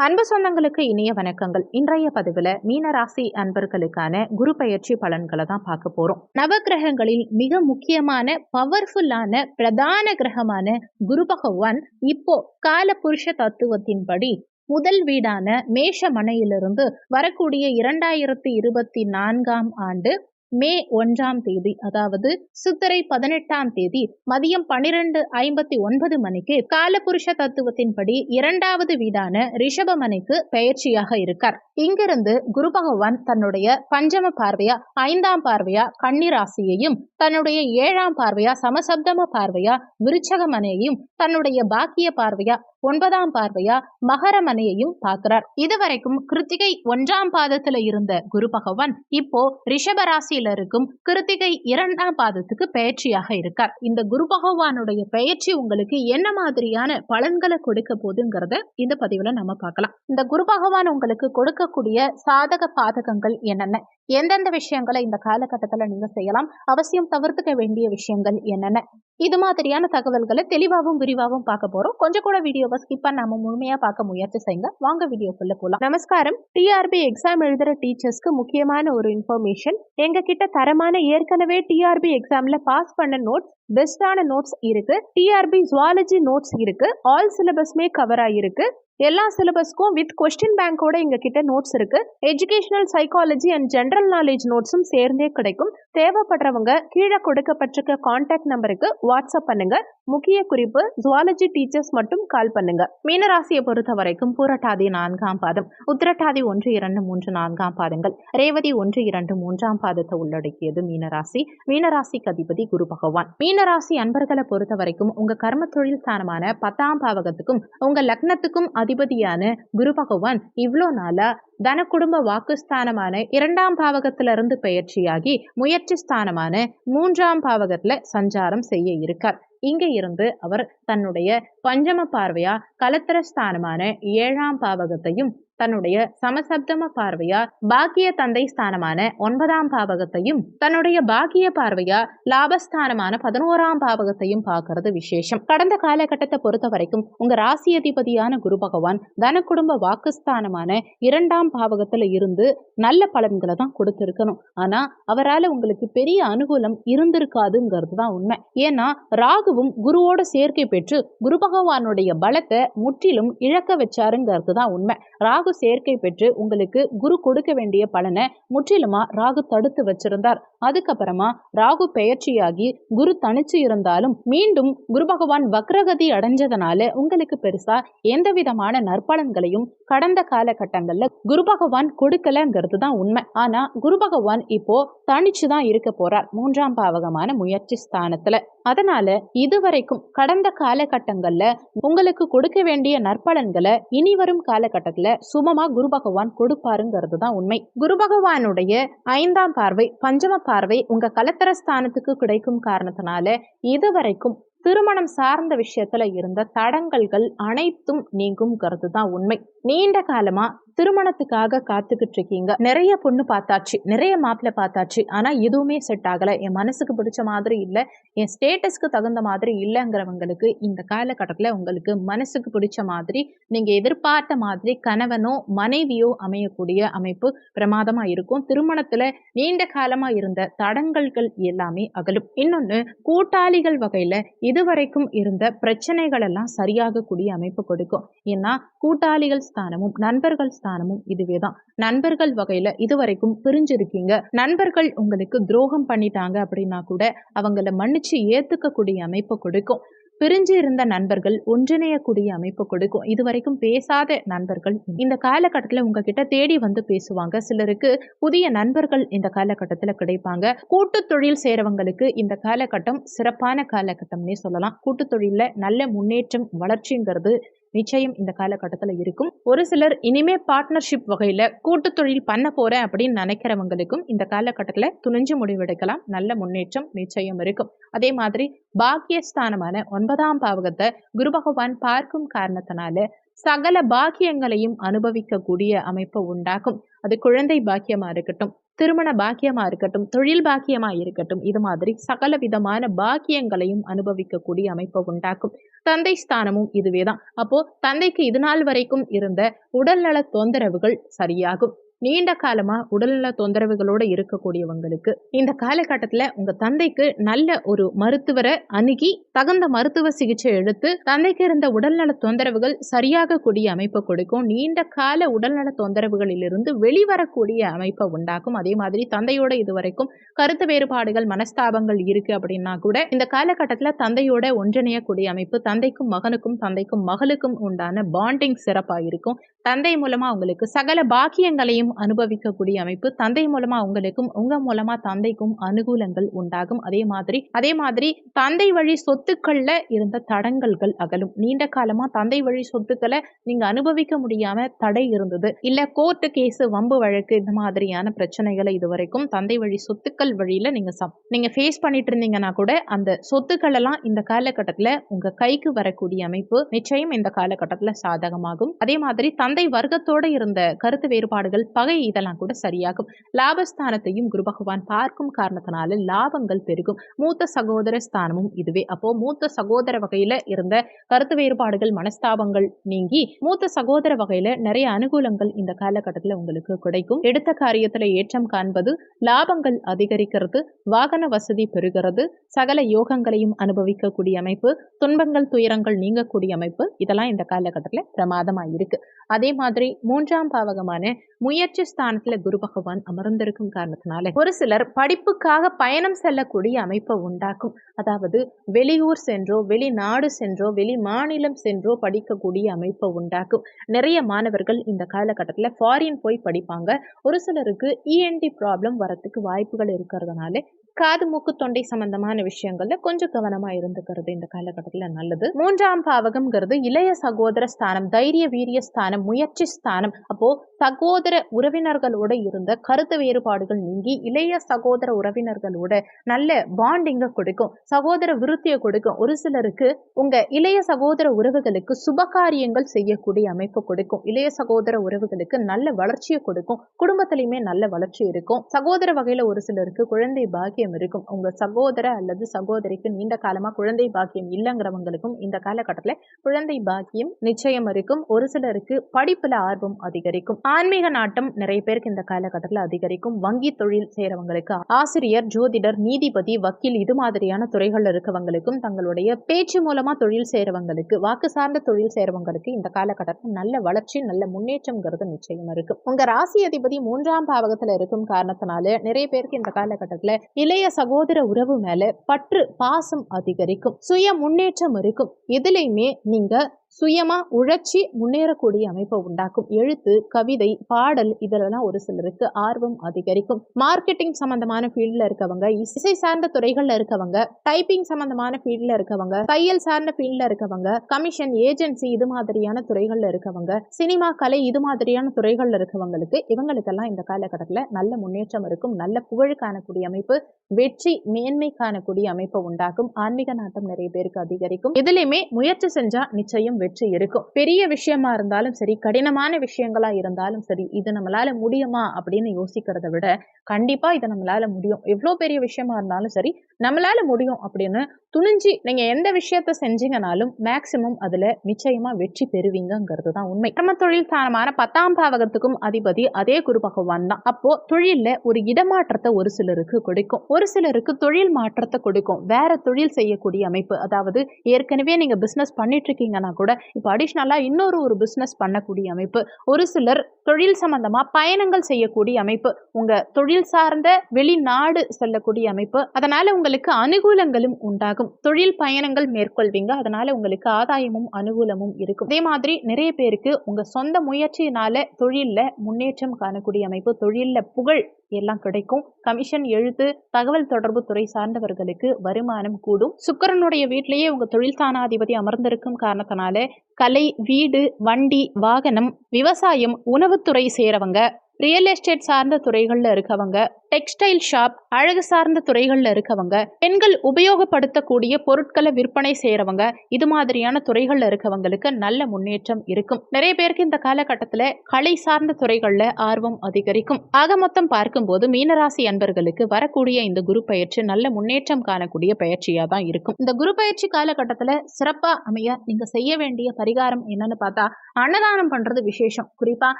அன்பு சொந்தங்களுக்கு இணைய வணக்கங்கள். இன்றைய பதிவில் மீனராசி அன்பர்களுக்கான குரு பயிற்சி பலன்களை தான் பார்க்க போறோம். நவகிரகங்களில் மிக முக்கியமான பவர்ஃபுல்லான பிரதான கிரகமான குரு பகவான் இப்போ கால புருஷ தத்துவத்தின்படி முதல் வீடான மேஷ மனையிலிருந்து வரக்கூடிய இரண்டாயிரத்தி இருபத்தி நான்காம் ஆண்டு மே ஒன்றாம் தேதி அதாவது சித்திரை பதினெட்டாம் தேதி மதியம் பனிரெண்டு ஐம்பத்தி ஒன்பது மணிக்கு காலபுருஷ தத்துவத்தின்படி இரண்டாவது வீடான ரிஷபமனைக்கு பயிற்சியாக இருக்கார். இங்கிருந்து குரு பகவான் தன்னுடைய பஞ்சம பார்வையா ஐந்தாம் பார்வையா கன்னிராசியையும் தன்னுடைய ஏழாம் பார்வையா சமசப்தம பார்வையா விருச்சகமனையையும் தன்னுடைய பாக்கிய பார்வையா ஒன்பதாம் பார்வையா மகரமனையையும் பார்க்கிறார். இதுவரைக்கும் கிருத்திகை ஒன்றாம் பாதத்துல இருந்த குரு பகவான் இப்போ ரிஷபராசியில இருக்கும் கிருத்திகை இரண்டாம் பாதத்துக்கு பயிற்சியாக இருக்கார். இந்த குரு பகவானுடைய பயிற்சி உங்களுக்கு என்ன மாதிரியான பலன்களை கொடுக்க போதுங்கிறத இந்த பதிவுல நம்ம பார்க்கலாம். இந்த குரு பகவான் உங்களுக்கு கொடுக்கக்கூடிய சாதக பாதகங்கள் என்னென்ன? எந்தெந்த விஷயங்களை இந்த காலகட்டத்துல நீங்க செய்யலாம்? அவசியம் தவிர்த்துக்க வேண்டிய விஷயங்கள் என்னென்ன? இது மாதிரியான தகவல்களை தெளிவாகவும் விரிவாகவும் பார்க்க போறோம். கொஞ்சம் கூட வீடியோவை ஸ்கிப் பண்ணாம முழுமையா பார்க்க முயற்சி செய்யுங்க. வாங்க வீடியோக்குள்ள போலாம். நமஸ்காரம். டிஆர்பி எக்ஸாம் எழுதுற டீச்சர்ஸ்க்கு முக்கியமான ஒரு இன்ஃபர்மேஷன் எங்க கிட்ட தரமான ஏற்கனவே டிஆர்பி எக்ஸாம்ல பாஸ் பண்ண நோட்ஸ் பெஸ்டான நோட்ஸ் இருக்கு. டிஆர்பி ஜுவாலஜி நோட்ஸ் இருக்கு. ஆல் சிலபஸ்மே கவர் ஆயிருக்கு எல்லா சிலபஸ்க்கும் வித் கொஸ்டின் பேங்கோட எங்க கிட்ட நோட்ஸ் இருக்கு educational psychology and general knowledge நோட்ஸும் சேர்ந்தே கிடைக்கும். தேவைப்படுறவங்க கீழே கொடுக்கப்பட்டிருக்க கான்டாக்ட் நம்பருக்கு வாட்ஸ்அப் பண்ணுங்க. முக்கிய குறிப்பு ஜுவாலஜி டீச்சர்ஸ் மட்டும் கால் பண்ணுங்க. மீனராசியை பொறுத்த வரைக்கும் பூரட்டாதி நான்காம் பாதம். உத்திரட்டாதி ஒன்று இரண்டு மூன்று நான்காம் பாதங்கள். ரேவதி ஒன்று இரண்டு மூன்றாம் பாதத்தை உள்ளடக்கியது மீனராசி. மீனராசிக்கு அதிபதி குரு பகவான். மீனராசி அன்பர்களை பொறுத்த வரைக்கும் உங்க கர்ம தொழில் ஸ்தானமான பத்தாம் பாவகத்துக்கும் உங்க லக்னத்துக்கும் அதிபதியான குரு பகவான் இவ்வளோ நாளா தன குடும்ப வாக்குஸ்தானமான இரண்டாம் பாவகத்திலிருந்து பயிற்சியாகி முயற்சி ஸ்தானமான மூன்றாம் பாவகத்துல சஞ்சாரம் செய்ய இருக்கார். இங்க இருந்து அவர் தன்னுடைய பஞ்சம பார்வையா கலத்திர ஸ்தானமான ஏழாம் பாவகத்தையும் தன்னுடைய சமசப்தம பார்வையா பாக்கிய தந்தை ஸ்தானமான ஒன்பதாம் பாவகத்தையும் தன்னுடைய பாக்கிய பார்வையா லாபஸ்தானமான பதினோராம் பாவகத்தையும் பார்க்கறது விசேஷம். கடந்த காலகட்டத்தை பொறுத்த வரைக்கும் உங்க ராசி அதிபதியான குரு பகவான் தன குடும்ப வாக்குஸ்தானமான இரண்டாம் பாவகத்துல இருந்து நல்ல பலன்களை தான் கொடுத்திருக்கணும். ஆனா அவரால் உங்களுக்கு பெரிய அனுகூலம் இருந்திருக்காதுங்கிறது தான் உண்மை. ஏன்னா ராகுவும் குருவோட சேர்க்கை பெற்று குரு பகவானுடைய பலத்தை முற்றிலும் இழக்க வச்சாருங்கிறது தான் உண்மை. ராகு ராகு சேர்க்கை பெற்று உங்களுக்கு குரு கொடுக்க வேண்டிய பலனை முற்றிலுமா ராகு தடுத்து வச்சிருந்தார். அதுக்கப்புறமா ராகு பெயர்ச்சியாகி குரு தனிச்சு இருந்தாலும் மீண்டும் குரு பகவான் வக்ரகதி அடைஞ்சதுனால உங்களுக்கு பெருசா எந்த விதமான நற்பலன்களையும் கடந்த காலகட்டங்கள்ல குரு பகவான் கொடுக்கலங்கிறது தான் உண்மை. ஆனா குரு பகவான் இப்போ தனிச்சு தான் இருக்க போறார் மூன்றாம் பாவகமான முயற்சி ஸ்தானத்துல. அதனால இதுவரைக்கும் கடந்த காலகட்டங்கள்ல உங்களுக்கு கொடுக்க வேண்டிய நற்பலன்களை இனி வரும் காலகட்டத்துல சுமமா குரு பகவான் கொடுப்பாருங்கிறது தான் உண்மை. குரு பகவானுடைய ஐந்தாம் பார்வை பஞ்சம பார்வை உங்க கலத்தர ஸ்தானத்துக்கு கிடைக்கும் காரணத்தினால இதுவரைக்கும் திருமணம் சார்ந்த விஷயத்துல இருந்த தடங்கல்கள் அனைத்தும் நீங்கும்ங்கிறது தான் உண்மை. நீண்ட காலமா திருமணத்துக்காக காத்துக்கிட்டு இருக்கீங்க. நிறைய பொண்ணு பார்த்தாச்சு. நிறைய மாப்பிள்ளை பார்த்தாச்சு. ஆனா எதுவுமே செட் ஆகல. என் மனசுக்கு பிடிச்ச மாதிரி இல்லை. என் ஸ்டேட்டஸ்க்கு தகுந்த மாதிரி இல்லைங்கிறவங்களுக்கு இந்த காலகட்டத்தில் உங்களுக்கு மனசுக்கு பிடிச்ச மாதிரி நீங்க எதிர்பார்த்த மாதிரி கணவனோ மனைவியோ அமையக்கூடிய அமைப்பு பிரமாதமா இருக்கும். திருமணத்துல நீண்ட காலமா இருந்த தடங்கல்கள் எல்லாமே அகலும். இன்னொன்னு கூட்டாளிகள் வகையில இதுவரைக்கும் இருந்த பிரச்சனைகள் எல்லாம் சரியாகக்கூடிய அமைப்பு கொடுக்கும். ஏன்னா கூட்டாளிகள் ஸ்தானமும் நண்பர்கள் ஸ்தானமும் இதுவே தான் நண்பர்கள் வகையில இதுவரைக்கும் பிரிஞ்சிருக்கீங்க. நண்பர்கள் உங்களுக்கு துரோகம் பண்ணிட்டாங்க அப்படின்னா கூட அவங்கள மன்னிச்சு ஏத்துக்கக்கூடிய அமைப்பை கொடுக்கும். பிரிஞ்சு இருந்த நண்பர்கள் ஒன்றிணையக்கூடிய அமைப்பு கொடுக்கும். இதுவரைக்கும் பேசாத நண்பர்கள் இந்த காலகட்டத்தில் உங்ககிட்ட தேடி வந்து பேசுவாங்க. சிலருக்கு புதிய நண்பர்கள் இந்த காலகட்டத்தில் கிடைப்பாங்க. கூட்டு தொழில் செய்கிறவங்களுக்கு இந்த காலகட்டம் சிறப்பான காலகட்டம்னே சொல்லலாம். கூட்டு தொழிலில் நல்ல முன்னேற்றம் வளர்ச்சிங்கிறது நிச்சயம் இந்த காலகட்டத்தில் இருக்கும். ஒரு சிலர் இனிமே பார்ட்னர்ஷிப் வகையில் கூட்டு தொழில் பண்ண போறேன் அப்படின்னு நினைக்கிறவங்களுக்கும் இந்த காலகட்டத்தில் துணிஞ்சு முடிவெடுக்கலாம். நல்ல முன்னேற்றம் நிச்சயம் இருக்கும். அதே மாதிரி பாக்கியஸ்தானமான ஒன்பதாம் பாவகத்தை குரு பகவான் பார்க்கும் காரணத்தினால சகல பாக்கியங்களையும் அனுபவிக்கக்கூடிய அமைப்பு உண்டாகும். அது குழந்தை பாக்கியமா இருக்கட்டும் திருமண பாக்கியமா இருக்கட்டும் தொழில் பாக்கியமா இருக்கட்டும் இது மாதிரி சகல விதமான பாக்கியங்களையும் அனுபவிக்கக்கூடிய அமைப்பை உண்டாக்கும். தந்தை ஸ்தானமும் இதுவே தான் அப்போ தந்தைக்கு இது நாள் வரைக்கும் இருந்த உடல்நல தொந்தரவுகள் சரியாகும். நீண்ட காலமாக உடல்நல தொந்தரவுகளோட இருக்கக்கூடியவங்களுக்கு இந்த காலகட்டத்தில் உங்கள் தந்தைக்கு நல்ல ஒரு மருத்துவரை அணுகி தகுந்த மருத்துவ சிகிச்சை எடுத்து தந்தைக்கு இருந்த உடல்நல தொந்தரவுகள் சரியாக கூடிய அமைப்பை கொடுக்கும். நீண்ட கால உடல்நல தொந்தரவுகளிலிருந்து வெளிவரக்கூடிய அமைப்பை உண்டாக்கும். அதே மாதிரி தந்தையோட இதுவரைக்கும் கருத்து வேறுபாடுகள் மனஸ்தாபங்கள் இருக்கு அப்படின்னா கூட இந்த காலகட்டத்தில் தந்தையோட ஒன்றிணையக்கூடிய அமைப்பு தந்தைக்கும் மகனுக்கும் தந்தைக்கும் மகளுக்கும் உண்டான பாண்டிங் சிறப்பாக இருக்கும். தந்தை மூலமாக அவங்களுக்கு சகல பாக்கியங்களையும் அனுபவிக்கக்கூடிய அமைப்பு. தந்தை மூலமா உங்களுக்கும் உங்க மூலமா தந்தைக்கும் அனுகூலங்கள் உண்டாகும். அதே மாதிரி அதே மாதிரி தந்தை வழி சொத்துக்கள்ல இருந்த தடங்கல்கள் அகலும். நீண்ட காலமா தந்தை வழி சொத்துக்களை நீங்க அனுபவிக்க முடியாம தடை இருந்தது. இல்ல கோர்ட்டு கேஸ் வம்பு வழக்கு இந்த மாதிரியான பிரச்சனைகளை இதுவரைக்கும் தந்தை வழி சொத்துக்கள் வழியில நீங்க நீங்க ஃபேஸ் பண்ணிட்டு இருந்தீங்கன்னா கூட அந்த சொத்துக்கள் எல்லாம் இந்த காலகட்டத்துல உங்க கைக்கு வரக்கூடிய அமைப்பு நிச்சயம் இந்த காலகட்டத்துல சாதகமாகும். அதே மாதிரி தந்தை வர்க்கத்தோட இருந்த கருத்து வேறுபாடுகள் பகை இதெல்லாம் கூட சரியாகும். லாபஸ்தானத்தையும் குரு பகவான் பார்க்கும் காரணத்தினால லாபங்கள் பெருகும். மூத்த சகோதர ஸ்தானமும் இதுவே. அப்போ மூத்த சகோதர வகையில இருந்த கருத்து வேறுபாடுகள் மனஸ்தாபங்கள் நீங்கி மூத்த சகோதர வகையில நிறைய அனுகூலங்கள் இந்த காலகட்டத்தில் உங்களுக்கு கிடைக்கும். எடுத்த காரியத்துல ஏற்றம் காண்பது லாபங்கள் அதிகரிக்கிறது வாகன வசதி பெறுகிறது சகல யோகங்களையும் அனுபவிக்கக்கூடிய அமைப்பு துன்பங்கள் துயரங்கள் நீங்கக்கூடிய அமைப்பு இதெல்லாம் இந்த காலகட்டத்தில் பிரமாதமா இருக்கு. அதே மாதிரி மூன்றாம் பாவகமான முயற்சி ஸ்தானத்துல குரு பகவான் அமர்ந்திருக்கும் காரணத்தினால ஒரு சிலர் படிப்புக்காக பயணம் செல்லக்கூடிய அமைப்பை உண்டாக்கும். அதாவது வெளியூர் சென்றோ வெளிநாடு சென்றோ வெளி மாநிலம் சென்றோ படிக்கக்கூடிய அமைப்பை உண்டாக்கும். நிறைய மாணவர்கள் இந்த காலகட்டத்தில் ஃபாரின் போய் படிப்பாங்க. ஒரு சிலருக்கு இஎன்டி ப்ராப்ளம் வரத்துக்கு வாய்ப்புகள் இருக்கிறதுனால காது மூக்கு தொண்டை சம்பந்தமான விஷயங்கள்ல கொஞ்சம் கவனமா இருந்துக்கிறது இந்த காலகட்டத்தில் நல்லது. மூன்றாம் பாவகம்ங்கிறது இளைய சகோதர ஸ்தானம் தைரிய வீரிய ஸ்தானம் முயற்சி ஸ்தானம். அப்போ சகோதர உறவினர்களோட இருந்த கருத்து வேறுபாடுகள் நீங்கி இளைய சகோதர உறவினர்களோட நல்ல பாண்டிங்க கொடுக்கும் சகோதர விருத்தியை கொடுக்கும். ஒரு சிலருக்கு உங்க இளைய சகோதர உறவுகளுக்கு சுபகாரியங்கள் செய்யக்கூடிய அமைப்பு கொடுக்கும். இளைய சகோதர உறவுகளுக்கு நல்ல வளர்ச்சியை கொடுக்கும். குடும்பத்திலையுமே நல்ல வளர்ச்சி இருக்கும். சகோதர வகையில ஒரு சிலருக்கு குழந்தை பாக்கியம் இருக்கும். உங்க சகோதர அல்லது சகோதரிக்கு நீண்ட காலமா குழந்தை பாக்கியம் இல்லைங்கிறவங்களுக்கும் இந்த காலகட்டத்தில் குழந்தை பாக்கியம் நிச்சயம் இருக்கும். ஒரு சிலருக்கு படிப்புல ஆர்வம் அதிகரிக்கும். ஆன்மீக நாட்டம் நிறைய பேருக்கு இந்த காலகட்டத்தில் அதிகரிக்கும். வங்கி தொழில் செய்யறவங்களுக்கு ஆசிரியர் ஜோதிடர் நீதிபதி வக்கீல் இது மாதிரியான துறைகள்ல இருக்கவங்களுக்கும் தங்களுடைய பேச்சு மூலமா தொழில் செய்யறவங்களுக்கு வாக்கு சார்ந்த தொழில் செய்யறவங்களுக்கு இந்த காலகட்டத்தில் நல்ல வளர்ச்சி நல்ல முன்னேற்றம்ங்கிறது நிச்சயம் இருக்கும். உங்க ராசி அதிபதி மூன்றாம் பாவகத்துல இருக்கும் காரணத்தினால நிறைய பேருக்கு இந்த காலகட்டத்தில் இளைய சகோதர உறவு மேல பற்று பாசம் அதிகரிக்கும் சுய முன்னேற்றம் இருக்கும். எதுலையுமே நீங்க சுயமா உழைச்சி முன்னேறக்கூடிய அமைப்பை உண்டாக்கும். எழுத்து கவிதை பாடல் இதெல்லாம் ஒரு சிலருக்கு ஆர்வம் அதிகரிக்கும். மார்க்கெட்டிங் சம்பந்தமான ஃபீல்ட்ல இருக்கவங்க இசை சார்ந்த துறைகள்ல இருக்கவங்க டைப்பிங் சம்பந்தமான ஃபீல்ட்ல இருக்கவங்க தையல் சார்ந்த ஃபீல்ட்ல இருக்கவங்க கமிஷன் ஏஜென்சி இது மாதிரியான துறைகள்ல இருக்கவங்க சினிமா கலை இது மாதிரியான துறைகள்ல இருக்கவங்களுக்கு இவங்களுக்கெல்லாம் இந்த காலகட்டத்தில் நல்ல முன்னேற்றம் இருக்கும். நல்ல புகழ் காணக்கூடிய அமைப்பு வெற்றி மேன்மை காணக்கூடிய அமைப்பை உண்டாக்கும். ஆன்மீக நாட்டம் நிறைய பேருக்கு அதிகரிக்கும். இதுலையுமே முயற்சி செஞ்சா நிச்சயம் வெற்றி இருக்கும் பெரிய விஷயமா இருந்தாலும் சரி கடினமான விஷயங்களா இருந்தாலும் சரி இது நம்மளால முடியுமா அப்படின்னு யோசிக்கிறத விட கண்டிப்பா இதை நம்மளால முடியும். எவ்வளோ பெரிய விஷயமா இருந்தாலும் சரி நம்மளால முடியும் அப்படின்னு துணிஞ்சு நீங்க எந்த விஷயத்த செஞ்சீங்கனாலும் மேக்சிமம் அதுல நிச்சயமா வெற்றி பெறுவீங்கங்கிறது தான் உண்மை. நம்ம தொழில் ஸ்தானமான பத்தாம் பாவகத்துக்கும் அதிபதி அதே குரு பகவான் தான். அப்போ தொழில்ல ஒரு இடமாற்றத்தை ஒரு சிலருக்கு கொடுக்கும். ஒரு சிலருக்கு தொழில் மாற்றத்தை கொடுக்கும். வேற தொழில் செய்யக்கூடிய அமைப்பு அதாவது ஏற்கனவே நீங்க பிசினஸ் பண்ணிட்டு இருக்கீங்கன்னா கூட இப்போ அடிஷ்னலா இன்னொரு ஒரு பிசினஸ் பண்ணக்கூடிய அமைப்பு. ஒரு சிலர் தொழில் சம்பந்தமா பயணங்கள் செய்யக்கூடிய அமைப்பு. உங்கள் தொழில் சார்ந்த வெளிநாடு செல்லக்கூடிய அமைப்பு. அதனால உங்களுக்கு அனுகூலங்களும் உண்டாகும். தொழில் பயணங்கள் மேற்கொள்வீங்க. அதனால உங்களுக்கு ஆதாயமும் அனுகூலமும் இருக்கும். அதே மாதிரி நிறைய பேருக்கு உங்க சொந்த முயற்சியினால தொழிலில் முன்னேற்றம் காணக்கூடிய அமைப்பு. தொழிலில் புகழ் எல்லாம் கிடைக்கும். கமிஷன் எழுத்து தகவல் தொடர்பு துறை சார்ந்தவர்களுக்கு வருமானம் கூடும். சுக்கரனுடைய வீட்டிலேயே உங்க தொழில் ஸ்தானாதிபதி அமர்ந்திருக்கும் காரணத்தினால கலை வீடு வண்டி வாகனம் விவசாயம் உணவுத்துறை சேரவங்க ரியல் எஸ்டேட் சார்ந்த துறைகளில் இருக்கவங்க டெக்ஸ்டைல் ஷாப் அழகு சார்ந்த துறைகள்ல இருக்கவங்க பெண்கள் உபயோகப்படுத்தக்கூடிய பொருட்களை விற்பனை செய்யறவங்க இது மாதிரியான துறைகள்ல இருக்கவங்களுக்கு நல்ல முன்னேற்றம் இருக்கும். நிறைய பேருக்கு இந்த காலகட்டத்துல கலை சார்ந்த துறைகள்ல ஆர்வம் அதிகரிக்கும். ஆக மொத்தம் பார்க்கும்போது மீனராசி அன்பர்களுக்கு வரக்கூடிய இந்த குரு பயிற்சி நல்ல முன்னேற்றம் காணக்கூடிய பயிற்சியாக தான் இருக்கும். இந்த குரு பயிற்சி காலகட்டத்துல சிறப்பா அமைய நீங்க செய்ய வேண்டிய பரிகாரம் என்னன்னு பார்த்தா அன்னதானம் பண்றது விசேஷம். குறிப்பா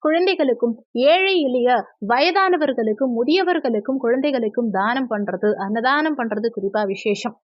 குழந்தைகளுக்கும் ஏழை எளிய வயதானவர்களுக்கும் முதியவர்களுக்கும் குழந்தைகளுக்கும் தானம் பண்றது அன்னதானம் பண்றது குறிப்பா விசேஷம்.